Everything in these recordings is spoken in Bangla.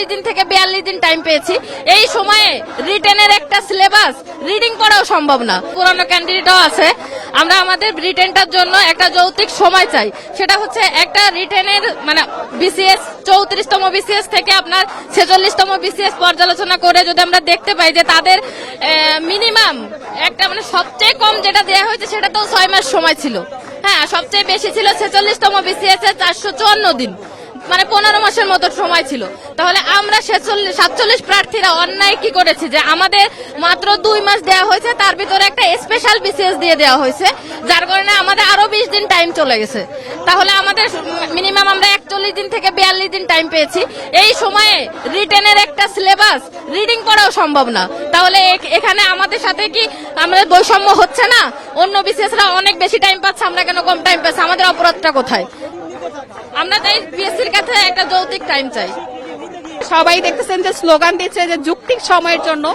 একচল্লিশ দিন থেকে বিয়াল্লিশ দিন টাইম পেয়েছি। এই সময়ে রিটেনের একটা সিলেবাস রিডিং করাও সম্ভব না। পুরানো ক্যান্ডিডেটও আছে। আমরা আমাদের রিটেনটার জন্য একটা যৌতিক সময় চাই। সেটা হচ্ছে একটা রিটেনের মানে বিসিএস চৌত্রিশতম বিসিএস থেকে আপনার ছেচল্লিশতম বিসিএস পর্যালোচনা করে যদি আমরা দেখতে পাই যে তাদের মিনিমাম একটা মানে সবচেয়ে কম যেটা দেওয়া হয়েছে সেটা তো ছয় মাস সময় ছিল। হ্যাঁ সবচেয়ে বেশি ছিল ছেচল্লিশতম বিসিএস এর চারশো চুয়ান্ন দিন। মানে পনেরো মাসের মতো সময় ছিল। তাহলে আমরা সাতচল্লিশ প্রার্থীরা অন্যায় কি করেছি যে আমাদের মাত্র দুই মাস দেওয়া হয়েছে, তার ভিতরে একটা স্পেশাল বিসিএস দিয়ে দেওয়া হয়েছে, যার কারণে আমাদের আরও বিশ দিন টাইম চলে গেছে। তাহলে আমাদের মিনিমাম আমরা একচল্লিশ দিন থেকে বিয়াল্লিশ দিন টাইম পেয়েছি। এই সময়ে রিটেনের একটা সিলেবাস রিডিং করাও সম্ভব না। তাহলে এখানে আমাদের সাথে কি আমাদের বৈষম্য হচ্ছে না? অন্য বিসিএসরা অনেক বেশি টাইম পাচ্ছে, আমরা কেন কম টাইম পাচ্ছি? আমাদের অপরাধটা কোথায়? আমরা তাই বিএসসির কাছে একটা যৌতিক টাইম চাই। সবাই দেখতেছেন যে স্লোগান দিচ্ছে যে যুক্তিক সময়ের জন্য।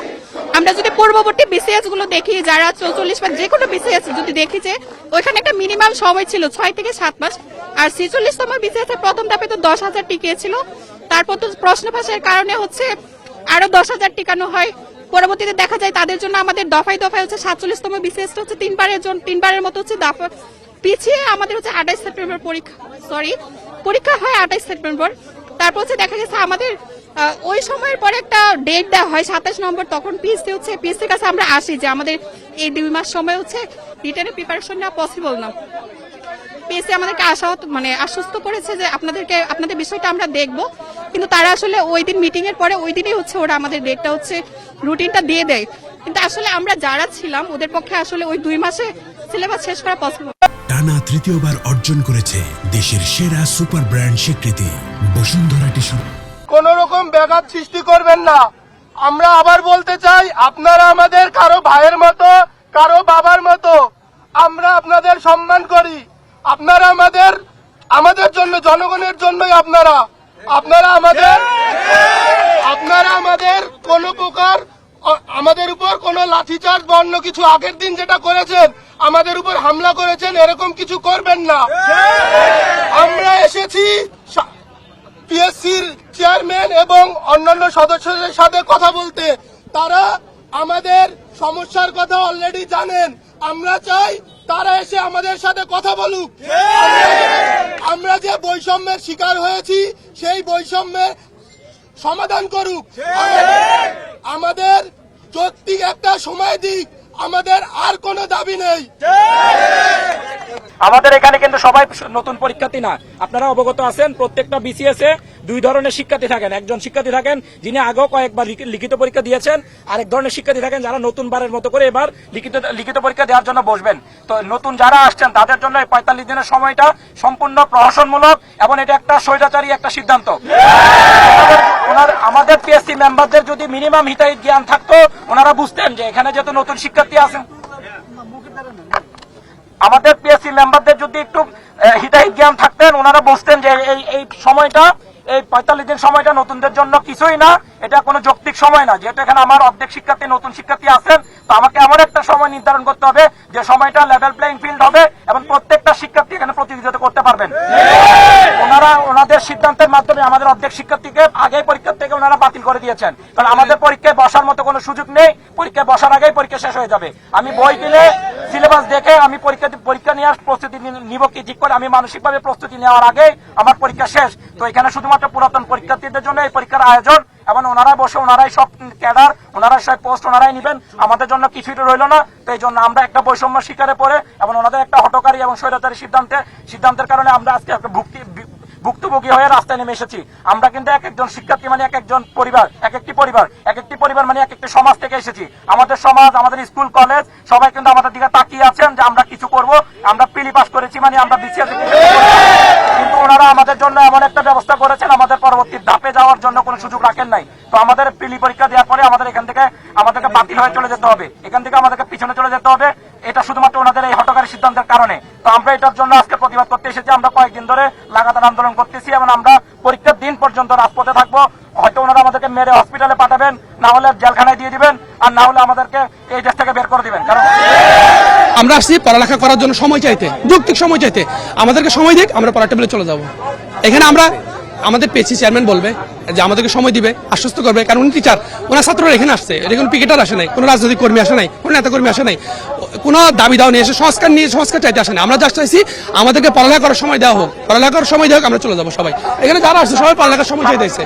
আমরা যদি পূর্ববর্তী বিসিএসগুলো দেখি, যারা চৌচল্লিশ বা যে কোনো বিসিএস যদি দেখি যে ওইখানে একটা মিনিমাম সময় ছিল ছয় থেকে সাত মাস, আর ছেচল্লিশতম বিসিএস এর প্রথম ধাপে তো দশ হাজার টিকিয়েছিল। তারপর তো প্রশ্ন ফাঁসের কারণে হচ্ছে আরও দশ হাজার টিকানো হয়। পরবর্তীতে দেখা যায় তাদের জন্য আমাদের দফায় দফায় হচ্ছে সাতচল্লিশতম বিসিএস হচ্ছে তিনবারের জন্য তিনবারের মতো হচ্ছে পিছিয়ে আমাদের হচ্ছে আঠাইশ সেপ্টেম্বর পরীক্ষা সরি পরীক্ষা হয় আঠাইশ সেপ্টেম্বর। তারপর হচ্ছে দেখা গেছে আমাদের ওই সময়ের পরে একটা ডেট দেওয়া হয় সাতাশ নম্বর, তখন পিএসসি হচ্ছে পিএসসির কাছে আমরা আসি যে আমাদের এই দুই মাস সময় হচ্ছে রিটার্নের প্রিপারেশন নেওয়া পসিবল না। পিএসসি আমাদেরকে আশা মানে আশ্বস্ত করেছে যে আপনাদেরকে, আপনাদের বিষয়টা আমরা দেখব। কিন্তু তারা আসলে ওই দিন মিটিং এর পরে ওই দিনই হচ্ছে ওরা আমাদের ডেটটা হচ্ছে রুটিনটা দিয়ে দেয়। কিন্তু আসলে আমরা যারা ছিলাম, ওদের পক্ষে আসলে ওই দুই মাসে সিলেবাস শেষ করা পসিবল টানা তৃতীয়বার অর্জন করেছে দেশের সেরা সুপার ব্র্যান্ড স্বীকৃতি। বসুন্ধরা টিস্যু কোন রকম ব্যাঘাত সৃষ্টি করবেন না। আমরা আবার বলতে চাই, আপনারা আমাদের কারও ভাইয়ের মতো, কারও বাবার মতো, আমরা আপনাদের সম্মান করি। আপনারা আমাদের আমাদের জন্য, জনগণের জন্যই আপনারা। আপনারা আমাদের আপনারা আমাদের কোন প্রকার আমাদের উপর কোনো লাঠিচার্জ বা অন্য কিছু আগের দিন যেটা করেছেন, আমাদের উপর হামলা করেছেন, এরকম কিছু করবেন না। আমরা এসেছি পিএসসির চেয়ারম্যান এবং অন্যান্য সদস্যদের সাথে কথা বলতে। তারা আমাদের সমস্যার কথা অলরেডি জানেন। আমরা চাই তারা এসে আমাদের সাথে কথা বলুক। আমরা যে বৈষম্যের শিকার হয়েছি, সেই বৈষম্যের সমাধান করুক। একটা সময় দিক আমাদের আর কোনো দাবি নেই। আমাদের এখানে কিন্তু সবাই নতুন পরীক্ষার্থী না। আপনারা অবগত আছেন, প্রত্যেকটা বিসিএস এ দুই ধরনের শিক্ষার্থী থাকেন। একজন শিক্ষার্থী থাকেন, যিনি আগেও কয়েকবার লিখিত পরীক্ষা দিয়েছেন। আরেক ধরনের শিক্ষার্থী থাকেন, যারা নতুন বারের মতো করে এবার লিখিত লিখিত পরীক্ষা দেওয়ার জন্য বসবেন। তো নতুন যারা আসছেন, তাদের জন্য এই পঁয়তাল্লিশ দিনের সময়টা সম্পূর্ণ প্রহসনমূলক এবং এটা একটা স্বৈরাচারী একটা সিদ্ধান্ত। আমাদের পিএসসি মেম্বারদের যদি মিনিমাম হিতাহিত জ্ঞান থাকতো, ওনারা বুঝতেন যে এখানে যেহেতু নতুন শিক্ষার্থী আছেন। আমাদের পিএসসি মেম্বারদের যদি একটু হিতাহিত জ্ঞান থাকতেন ওনারা বুঝতেন যে এই এই সময়টা এই পঁয়তাল্লিশ দিন সময়টা নতুনদের জন্য কিছুই না এটা কোনো যৌক্তিক সময় না। যেহেতু এখানে আমার অর্ধেক শিক্ষার্থী নতুন শিক্ষার্থী আছেন তো আমাকে এমন একটা সময় নির্ধারণ করতে হবে যে সময়টা লেভেল প্লেইং ফিল্ড হবে এবং প্রত্যেকটা শিক্ষার্থী এখানে প্রতিযোগিতা করতে পারবেন। ওনারা ওনাদের সিদ্ধান্তের মাধ্যমে আমাদের অর্ধেক শিক্ষার্থীকে আগে পরীক্ষা থেকে ওনারা বাতিল করে দিয়েছেন। কারণ আমাদের পরীক্ষায় বসার মতো কোনো সুযোগ নেই। পরীক্ষায় বসার আগেই পরীক্ষা শেষ হয়ে যাবে। আমি বই কিনে সিলেবাস দেখে আমি পরীক্ষা পরীক্ষা নেওয়ার প্রস্তুতি নিব কি ঠিক করে, আমি মানসিকভাবে প্রস্তুতি নেওয়ার আগে আমার পরীক্ষা শেষ। তো এখানে শুধুমাত্র পুরাতন পরীক্ষার্থীদের জন্য এই পরীক্ষার আয়োজন এবং ওনারাই বসে, ওনারাই সব ক্যাডার, ওনারাই সব পোস্ট, ওনারাই নিবেন। আমাদের জন্য কিছুই রইল না। তো এই জন্য আমরা একটা বৈষম্য শিকারে পড়ে এবং ওনাদের একটা হটকারী এবং স্বৈরাচারী সিদ্ধান্তে সিদ্ধান্তের কারণে আমরা আজকে ভুক্তি ভুক্তভোগী হয়ে রাস্তায় নেমে এসেছি। আমরা কিন্তু এক একজন শিক্ষার্থী মানে এক একজন পরিবার, এক একটি পরিবার, এক একটি পরিবার মানে এক একটি সমাজ থেকে এসেছি। আমাদের সমাজ, আমাদের স্কুল, কলেজ, সবাই কিন্তু আমাদের দিকে তাকিয়ে আছেন যে আমরা কিছু করব। আমরা পিলি পাস করেছি মানে আমরা বিসিএস কিন্তু ওনারা আমাদের জন্য এমন একটা ব্যবস্থা করেছেন, আমাদের পরবর্তী ধাপে যাওয়ার জন্য কোনো সুযোগ রাখেন নাই। তো আমাদের পিলি পরীক্ষা দেওয়ার পরে আমাদের এখান থেকে আমাদেরকে বাতিল হয়ে চলে যেতে হবে। এখান থেকে আমাদেরকে পিছনে চলে যেতে হবে। এটা শুধুমাত্র ওনাদের এই হটকারী সিদ্ধান্তের কারণে। তো আমরা এটার জন্য লাগাতার আন্দোলন করতেছি এবং আমরা পরীক্ষার দিন পর্যন্ত রাজপথে থাকব। হয়তো ওনারা আমাদেরকে মেরে হসপিটালে পাঠাবেন, না হলে জেলখানায় দিয়ে দিবেন, আর না হলে আমাদেরকে এই দেশ থেকে বের করে দিবেন। কারণ আমরা আসছি পড়ালেখা করার জন্য সময় চাইতে, যৌক্তিক সময় চাইতে। আমাদেরকে সময় দিক, আমরা পড়ার টেবিলে চলে যাব। এখানে আমরা, আমাদের পেছি চেয়ারম্যান বলবে যে আমাদেরকে সময় দিবে, আশ্বস্ত করবে। কারণ উনি টিচার ওনার ছাত্ররা এখানে আসছে, এটা কোনো পিকেটার আসে নাই, কোনো রাজনৈতিক কর্মী আসে নাই, কোনো নেতা কর্মী আসে নাই। কোনো দাবি দাও নেই, এসে সংস্কার নিয়ে সংস্কার চাইতে আসে না। আমরা জাস্ট চাইছি আমাদেরকে পড়ালেখা করার সময় দেওয়া হোক। পড়ালেখা করার সময় দেওয়া হোক, আমরা চলে যাব সবাই। এখানে যারা আসছে, সবাই পড়ালেখার সময় চাইতেছে।